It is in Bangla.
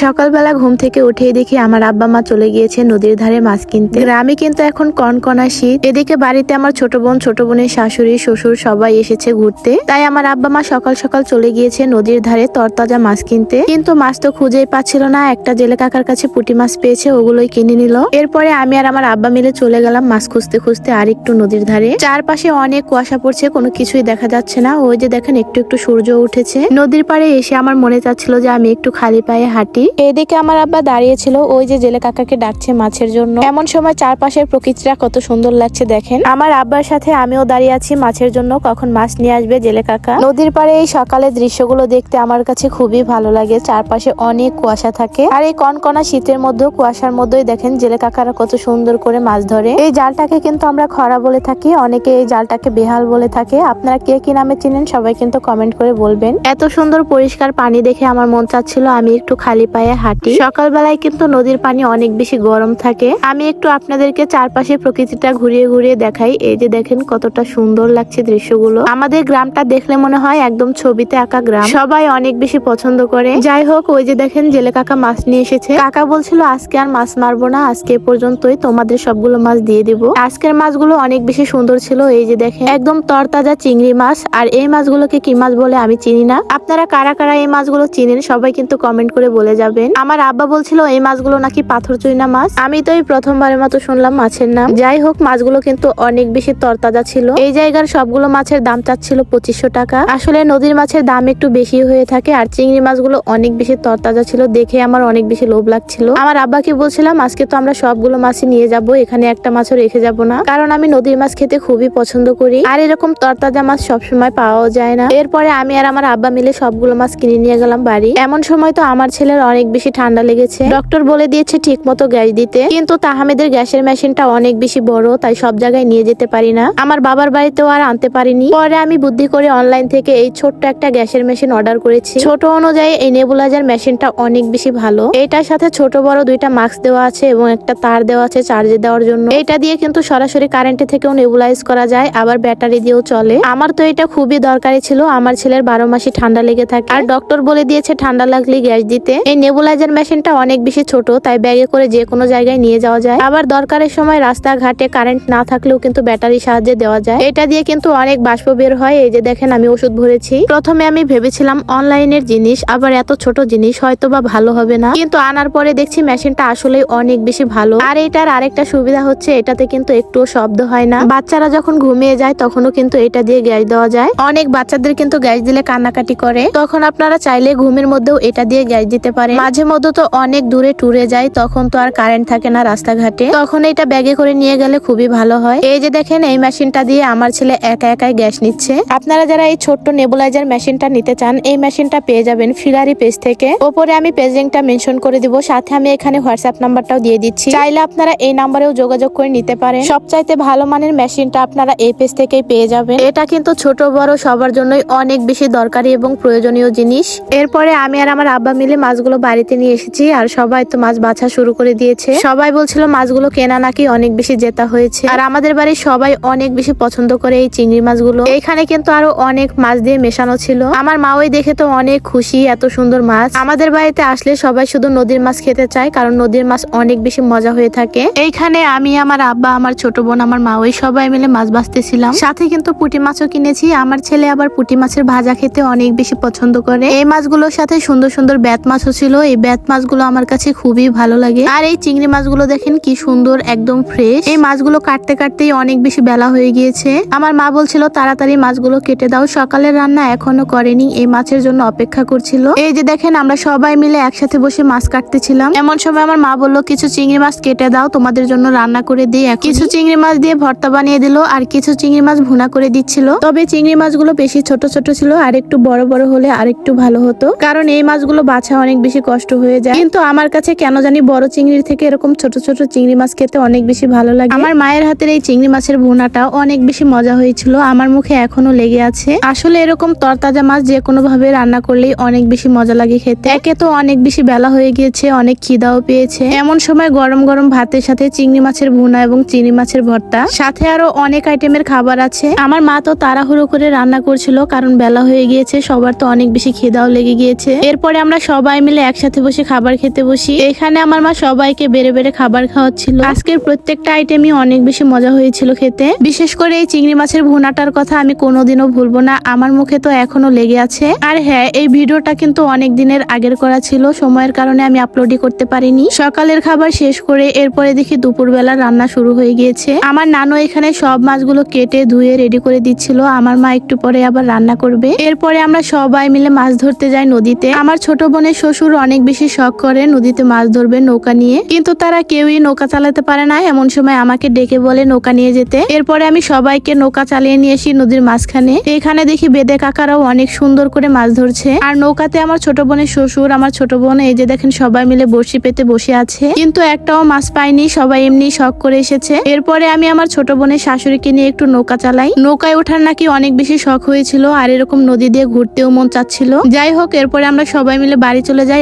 সকালবেলা ঘুম থেকে উঠেই দেখি আমার আব্বা মা চলে গিয়েছে নদীর ধারে মাছ কিনতে। গ্রামে কিন্তু এখন কনকনা শীত। এদিকে বাড়িতে আমার ছোট বোন, ছোট বোনের শাশুড়ি, শ্বশুর সবাই এসেছে ঘুরতে। তাই আমার আব্বা মা সকাল সকাল চলে গিয়েছে নদীর ধারে তরতাজা মাছ কিনতে। কিন্তু মাছ তো খুঁজেই পাচ্ছিল না। একটা জেলে কাকার কাছে পুঁটি মাছ পেয়েছে, ওগুলোই কিনে নিল। এরপরে আমি আর আমার আব্বা মিলে চলে গেলাম মাছ খুঁজতে খুঁজতে আর একটু নদীর ধারে। চারপাশে অনেক কুয়াশা পড়ছে, কোনো কিছুই দেখা যাচ্ছে না। ওই যে দেখেন, একটু একটু সূর্য উঠেছে। নদীর পাড়ে এসে আমার মনে চাচ্ছিল যে আমি একটু খালি পায়ে হাঁটি। এদিকে আমার আব্বা দাঁড়িয়ে ছিল ওই যে জেলে কাকাকে ডাকছে মাছের জন্য। এমন সময় চারপাশের প্রকৃতিটা কত সুন্দর লাগছে, দেখেন। আমার আব্বার সাথে আমিও দাঁড়িয়ে আছি মাছের জন্য, কখন মাছ নিয়ে আসবে জেলে কাকা? নদীর পাড়ে এই সকালের দৃশ্যগুলো দেখতে আমার কাছে খুবই ভালো লাগে, চারপাশে অনেক কুয়াশা থাকে। আর এই কনকনা শীতের মধ্যেও, কুয়াশার মধ্যেই দেখেন জেলে কাকারা কত সুন্দর করে মাছ ধরে। এই জালটাকে কিন্তু আমরা খরা বলে থাকি, অনেকে এই জালটাকে বেহাল বলে থাকে। আপনারা কে কি নামে চিনেন, সবাই কিন্তু কমেন্ট করে বলবেন। এত সুন্দর পরিষ্কার পানি দেখে আমার মন চাচ্ছিল আমি একটু খালি পায়ে হাঁটি। সকালবেলায় কিন্তু নদীর পানি অনেক বেশি গরম থাকে। আমি একটু আপনাদেরকে চারপাশে প্রকৃতিটা ঘুরিয়ে ঘুরিয়ে দেখাই। এই যে দেখেন কতটা সুন্দর লাগছে দৃশ্যগুলো। আমাদের গ্রামটা দেখলে মনে হয় একদম ছবিতে আঁকা গ্রাম। সবাই অনেক বেশি পছন্দ করে। যাই হোক, ওই যে দেখেন জেলে কাকা মাছ নিয়ে এসেছে। কাকা বলছিল, আজকে আর মাছ মারবো না। আজকে পর্যন্তই তোমাদের সবগুলো মাছ দিয়ে দিব। আজকের মাছগুলো অনেক বেশি সুন্দর ছিল। এই যে দেখেন, একদম তরতাজা চিংড়ি মাছ। আর এই মাছগুলোকে কি মাছ বলে আমি চিনি না। আপনারা কারা কারা এই মাছগুলো চিনেন সবাই কিন্তু কমেন্ট করে বলে যাবেন? আমার আব্বা বলছিল, এই মাছগুলো নাকি পাথর চুইনা মাছ? আমি তো এই প্রথমবারের মতো শুনলাম মাছের নাম। যাই হোক, মাছগুলো কিন্তু অনেক বেশি তরতাজা ছিল। এই জায়গার সবগুলো মাছের দাম চাচ্ছিল পঁচিশশো টাকা। আসলে নদীর মাছের দাম একটু বেশি হয়ে থাকে আর চিংড়ি মাছগুলো অনেক বেশি তরতাজা ছিল। দেখে আমার অনেক বেশি লোভ লাগছিল। আমার আব্বাকে বলছিলাম, আজকে তো আমরা সবগুলো মাছই নিয়ে যাব, এখানে একটা মাছও রেখে যাব না। কারণ আমি নদীর মাছ খেতে খুবই পছন্দ করি। আর এরকম তরতাজা মাছ সবসময় পাওয়াও যায় না। এরপরে আমি আর আমার আব্বা মিলে সবগুলো মাছ কিনে নিয়ে গেলাম বাড়ি। এমন সময় তো আমার ছেলের অনেক বেশি ঠান্ডা লেগেছে। ডক্টর বলে দিয়েছে ঠিক মতো গ্যাস দিতে। কিন্তু তাহামেদের গ্যাসের মেশিনটা অনেক বেশি বড়, তাই সব জায়গায় নিয়ে যেতে পারি না। আমার বাবার বাড়িতেও আর আনতে পারিনি। পরে আমি বুদ্ধি করে অনলাইন থেকে এই ছোট্ট একটা গ্যাসের মেশিন অর্ডার করেছি। ছোট অনুযায়ী এই নেবুলাইজার মেশিনটা অনেক বেশি ভালো। এটার সাথে ছোট বড় দুইটা মাস্ক দেওয়া আছে এবং একটা তার দেওয়া আছে চার্জে দেওয়ার জন্য। এটা দিয়ে কিন্তু সরাসরি কারেন্টে থেকেও নেবুলাইজ করা যায়, আবার ব্যাটারি দিয়েও চলে। আমার তো এটা খুবই দরকারি ছিল। আমার ছেলের বারো মাসে ঠান্ডা লেগে থাকে। আর ডক্টর বলে দিয়েছে ঠান্ডা লাগলে গ্যাস দিতে। এই নেবুলাইজার মেশিনটা অনেক বেশি ছোট, তাই ব্যাগে করে যে কোনো জায়গায় নিয়ে যাওয়া যায়। আবার দরকারের সময় রাস্তাঘাটে কারেন্ট না থাকলেও কিন্তু ব্যাটারি সাহায্যে দেওয়া যায়। এটা দিয়ে কিন্তু অনেক বাষ্প বের হয়, এই যে দেখেন আমি ওষুধ ভরেছি। প্রথমে আমি ভেবেছিলাম অনলাইনের জিনিস, আবার এত ছোট জিনিস হয়তো বা ভালো হবে না। কিন্তু আনার পরে দেখছি মেশিনটা আসলে অনেক বেশি ভালো। আর এটার আরেকটা সুবিধা হচ্ছে, এটাতে কিন্তু একটুও শব্দ হয় না। বাচ্চারা যখন ঘুমিয়ে যায়, তখনও কিন্তু এটা দিয়ে গ্যাস দেওয়া যায়। অনেক বাচ্চাদের কিন্তু গ্যাস দিলে কান্নাকাটি করে। তখন আপনারা চাইলে ঘুমের মধ্যেও এটা দিয়ে গ্যাস দিতে পারে। মাঝে মধ্যে তো অনেক দূরে ট্যুরে যায় তখন তো আর কারেন্ট থাকে না রাস্তাঘাটে। তখন এটা ব্যাগে করে নিয়ে গেলে খুবই ভালো হয়। এই যে দেখেন, এই মেশিনটা দিয়ে আমার ছেলে একা একাই গ্যাস নিচ্ছে। আপনারা যারা এই ছোট্ট নেবুলাইজার মেশিনটা নিতে চান, এই মেশিনটা পেয়ে যাবেন ফিলারি পেজ থেকে। ওপরে আমি পেজ লিঙ্কটা মেনশন করে দিব, সাথে আমি এখানে হোয়াটসঅ্যাপ নাম্বারটাও দিয়ে দিচ্ছি। চাইলে আপনারা এই নাম্বারেও যোগাযোগ করে নিতে পারেন। সবচাইতে ভালো মানের মেশিনটা আপনারা এই পেজ থেকেই পেয়ে যাবেন। এটা কিন্তু ছোট, বড়, সবার জন্যই অনেক বেশি দরকারি এবং প্রয়োজনীয় জিনিস। এরপরে আমি আর আমার আব্বা মিলে মাছগুলো বাড়িতে নিয়ে এসেছি আর সবাই তো মাছ বাছা শুরু করে দিয়েছে। সবাই বলছিল মাছগুলো কেনা নাকি অনেক বেশি জেতা হয়েছে। আর আমাদের বাড়ির সবাই অনেক বেশি পছন্দ করে এই চিংড়ি মাছগুলো। এখানে কিন্তু আরও অনেক মাছ দিয়ে মেশানো ছিল। আমার মা ওই দেখে তো অনেক খুশি, এত সুন্দর মাছ। আমাদের বাড়িতে আসলে সবাই শুধু নদীর মাছ খেতে চায়, কারণ নদীর মাছ অনেক বেশি মজা হয়ে থাকে। এইখানে আমি, আমার আব্বা, আমার ছোট বোন, আমার মা, ওই সবাই মিলে মাছ বাঁচতেছিলাম সাথে কিন্তু পুঁটি মাছও কিনেছি। আমার ছেলে আবার পুটি মাছের ভাজা খেতে অনেক বেশি পছন্দ করে। এই মাছগুলোর সাথে সুন্দর সুন্দর ব্যাত মাছও ছিল। এই ব্যাত মাছগুলো আমার কাছে খুবই ভালো লাগে। আর এই চিংড়ি মাছগুলো দেখেন কি সুন্দর, একদম ফ্রেশ এই মাছগুলো কাটতে কাটতেই অনেক বেশি বেলা হয়ে গিয়েছে। আমার মা বলছিল, তাড়াতাড়ি মাছগুলো কেটে দাও। সকালের রান্না এখনও করেনি, এই মাছের জন্য অপেক্ষা করছিল। এই যে দেখেন, আমরা সবাই মিলে একসাথে বসে মাছ কাটতেছিলাম। এমন সময় আমার মা বলল, কিছু চিংড়ি মাছ কেটে দাও, তোমাদের জন্য রান্না করে দিই। কিছু চিংড়ি মাছ দিয়ে ভর্তা বানিয়ে দিল, আর কিছু চিংড়ি মাছ ভুনা করে দিচ্ছিল। তবে চিংড়ি মাছগুলো বেশি ছোট ছোট ছিল, আর একটু বড় বড় হলে আর একটু ভালো হতো। কারণ এই মাছগুলো বাছা অনেক বেশি কষ্ট হয়ে যায়। কিন্তু আমার কাছে কেন জানি বড় চিংড়ির থেকে এরকম ছোট ছোট চিংড়ি মাছ খেতে অনেক বেশি ভালো লাগে। আমার মায়ের হাতের এই চিংড়ি মাছের ভুনাটা অনেক বেশি মজা হয়েছিল। আমার মুখে এখনও লেগে আছে। আসলে এরকম তরতাজা মাছ যে কোনো ভাবে রান্না করলেই অনেক বেশি মজা লাগে খেতে। একে তো অনেক বেশি বেলা হয়ে গিয়েছে, অনেক খিদাও পেয়েছে। এমন সময় গরম গরম ভাতের সাথে চিংড়ি মাছের ভুনা এবং চিংড়ি মাছের ভর্তা, সাথে আরও অনেক আইটেমের খাবার আছে। আমার মা তো তাড়াহুড়ো করে রান্না করছিল, কারণ বেলা হয়ে গিয়েছে, সবার তো অনেক বেশি খিদাও লেগে গিয়েছে। এরপরে আমরা সবাই মিলে একসাথে বসে খাবার খেতে বসি। এখানে আমার মা সবাইকে বেড়ে বেড়ে খাবার খাওয়াচ্ছিল। আজকের প্রত্যেকটা আইটেমই অনেক বেশি মজা হয়েছিল খেতে। বিশেষ করে এই চিংড়ি মাছের ভুনাটার কথা আমি কোনোদিনও ভুলবো না, আমার মুখে তো এখনও লেগে আছে। আর হ্যাঁ এই ভিডিওটা কিন্তু অনেক দিনের আগের করা ছিল, সময়ের কারণে আমি আপলোডই করতে পারিনি। সকালের খাবার শেষ করে এরপরে দেখি দুপুরবেলা রান্না শুরু হয়ে গিয়েছে। আমার নানু এখানে সব মাছগুলো কেটে ধুয়ে রেডি করে দিচ্ছিল, আমার মা একটু পরে আবার রান্না করবে। এরপরে আমরা সবাই মিলে মাছ ধরতে যাই নদীতে। আমার ছোট বোনের শ্বশুর অনেক বেশি শখ করে নদীতে মাছ ধরবে নৌকা নিয়ে। কিন্তু তারা কেউই নৌকা চালাতে পারে না। এমন সময় আমাকে ডেকে বলে, নৌকা নিয়ে যেতে। এরপরে আমি সবাইকে নৌকা চালিয়ে নিয়ে আসি নদীর মাঝখানে। এখানে দেখি বেদে কাকারাও অনেক সুন্দর করে মাছ ধরছে। আর নৌকাতে আমার ছোট বোনের শ্বশুর, আমার ছোট বোন, এই যে দেখেন সবাই মিলে বড়শি পেতে বসে আছে। কিন্তু একটাও মাছ পাইনি সবাই এমনি শখ করে এসেছে। এরপরে আমি আমার ছোট বোনের শাশুড়িকে নিয়ে একটু নৌকা চালাই। নৌকায় ওঠার নাকি অনেক বেশি শখ হয়েছিল, আর এরকম নদী দিয়ে ঘুরতেও মন চাচ্ছিল। যাই হোক, এরপরে আমরা সবাই মিলে বাড়ি চলে যাই।